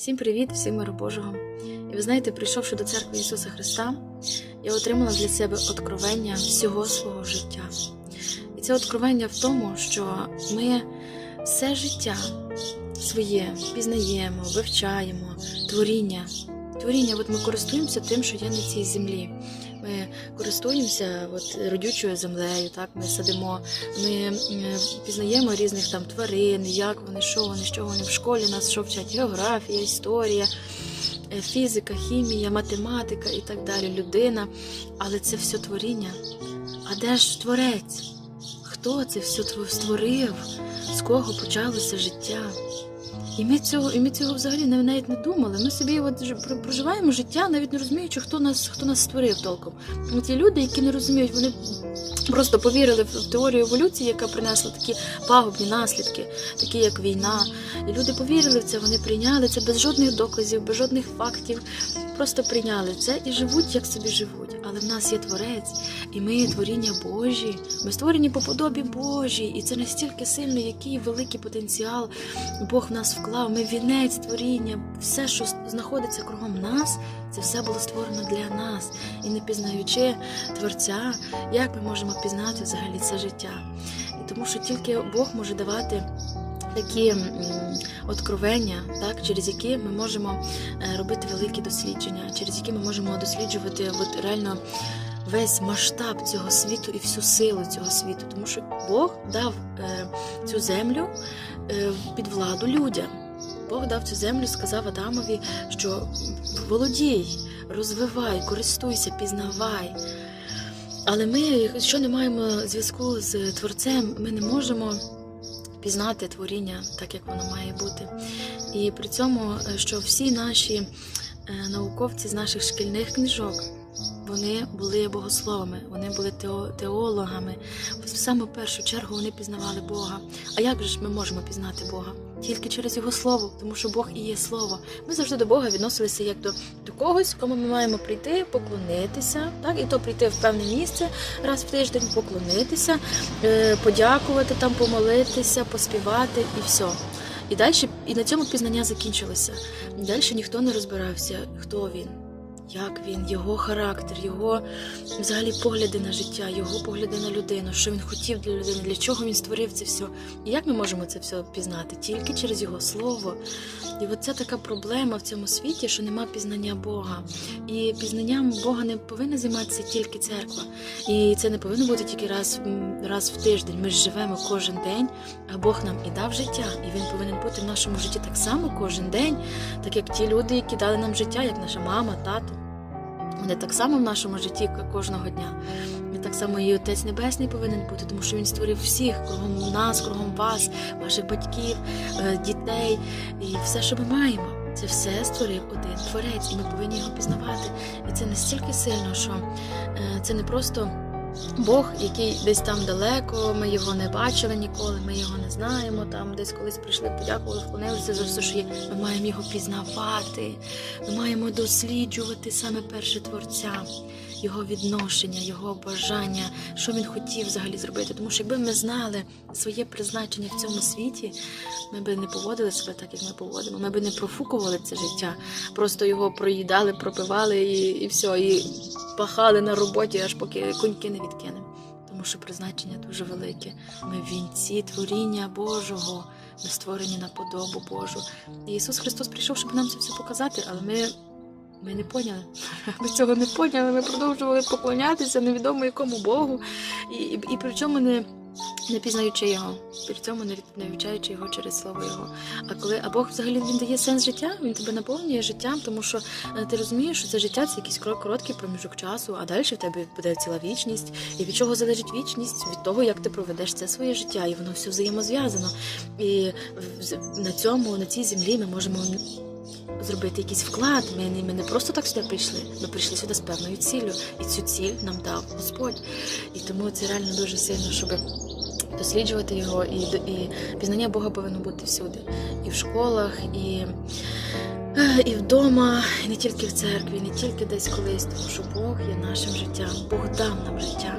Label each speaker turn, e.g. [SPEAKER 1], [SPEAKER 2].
[SPEAKER 1] Всім привіт, всім миру Божого. І ви знаєте, прийшовши до церкви Ісуса Христа, я отримала для себе откровення всього свого життя. І це откровення в тому, що ми все життя своє пізнаємо, вивчаємо, творіння. Творіння, от ми користуємося тим, що є на цій землі. Ми користуємося от, родючою землею, так ми садимо, ми е, пізнаємо різних там тварин, як вони, що вони, що вони в школі нас що вчать географія, історія, е, фізика, хімія, математика і так далі, людина. Але це все творіння. А де ж творець? Хто це все тво- створив? З кого почалося життя? І ми цього, і ми цього взагалі нав- навіть не думали. Ми собі от про- проживаємо життя, навіть не розуміючи, хто нас, хто нас створив толком. Ті люди, які не розуміють, вони просто повірили в теорію еволюції, яка принесла такі пагубні наслідки, такі як війна. І люди повірили в це, вони прийняли це без жодних доказів, без жодних фактів. Просто прийняли це і живуть, як собі живуть. Але в нас є творець, і ми є творіння Божі. Ми створені по подобі Божій, і це настільки сильно, який великий потенціал Бог в нас вклав. Ми вінець творіння, все, що знаходиться кругом нас, це все було створено для нас. І не пізнаючи Творця, як ми можемо пізнати взагалі це життя? І тому що тільки Бог може давати. Такі откровення, так, через які ми можемо е, робити великі дослідження, через які ми можемо досліджувати от, реально весь масштаб цього світу і всю силу цього світу. Тому що Бог дав е, цю землю е, під владу людям. Бог дав цю землю, сказав Адамові, що володій, розвивай, користуйся, пізнавай. Але ми, якщо не маємо зв'язку з Творцем, ми не можемо пізнати творіння так, як воно має бути. І при цьому, е, що всі наші е, науковці з наших шкільних книжок. Вони були богословами, вони були тео- теологами. В саме першу чергу вони пізнавали Бога. А як же ж ми можемо пізнати Бога? Тільки через Його слово, тому що Бог і є слово. Ми завжди до Бога відносилися як до, до когось, кому ми маємо прийти, поклонитися, так і то прийти в певне місце раз в тиждень, поклонитися, е, подякувати там, помолитися, поспівати і все. І далі, і на цьому пізнання закінчилося. Далі ніхто не розбирався, хто він, як він, його характер, його взагалі погляди на життя, його погляди на людину, що він хотів для людини, для чого він створив це все. І як ми можемо це все пізнати? Тільки через його слово. І от це така проблема в цьому світі, що нема пізнання Бога. І пізнанням Бога не повинна займатися тільки церква. І це не повинно бути тільки раз, раз в тиждень. Ми ж живемо кожен день, а Бог нам і дав життя, і він повинен бути в нашому житті так само кожен день, так як ті люди, які дали нам життя, як наша мама, тато. Вони так само в нашому житті кожного дня. І так само і Отець Небесний повинен бути, тому що він створив всіх кругом нас, кругом вас, ваших батьків, е, дітей і все, що ми маємо. Це все створив один творець, і ми повинні його пізнавати. І це настільки сильно, що е, це не просто. Бог, який десь там далеко, ми його не бачили ніколи, ми його не знаємо. Там десь колись прийшли, подякували, вклонилися за все, що є. Ми маємо його пізнавати, ми маємо досліджувати саме перше творця, його відношення, його бажання, що він хотів взагалі зробити. Тому що якби ми знали своє призначення в цьому світі, ми би не поводили себе так, як ми поводимо. Ми би не профукували це життя, просто його проїдали, пропивали і, і все. І пахали на роботі, аж поки коньки не відкинемо. Тому що призначення дуже велике. Ми вінці творіння Божого, ми створені на подобу Божу. І Ісус Христос прийшов, щоб нам це все показати, але ми, ми не поняли. Ми цього не поняли. Ми продовжували поклонятися невідомо якому Богу, і, і, і при чому не. Не пізнаючи його, при цьому не вивчаючи його через слово його. А коли а Бог взагалі він дає сенс життя, він тебе наповнює життям, тому що е, ти розумієш, що це життя це якийсь короткий проміжок часу, а далі в тебе буде ціла вічність. І від чого залежить вічність? Від того, як ти проведеш це своє життя, і воно все взаємозв'язано. І на цьому, на цій землі, ми можемо зробити якийсь вклад. Ми ми не просто так сюди прийшли. Ми прийшли сюди з певною ціллю, і цю ціль нам дав Господь. І тому це реально дуже сильно, щоб досліджувати його, і, і пізнання Бога повинно бути всюди, і в школах, і, е, і вдома, і не тільки в церкві, не тільки десь колись, тому що Бог є нашим життям, Бог дав нам життя.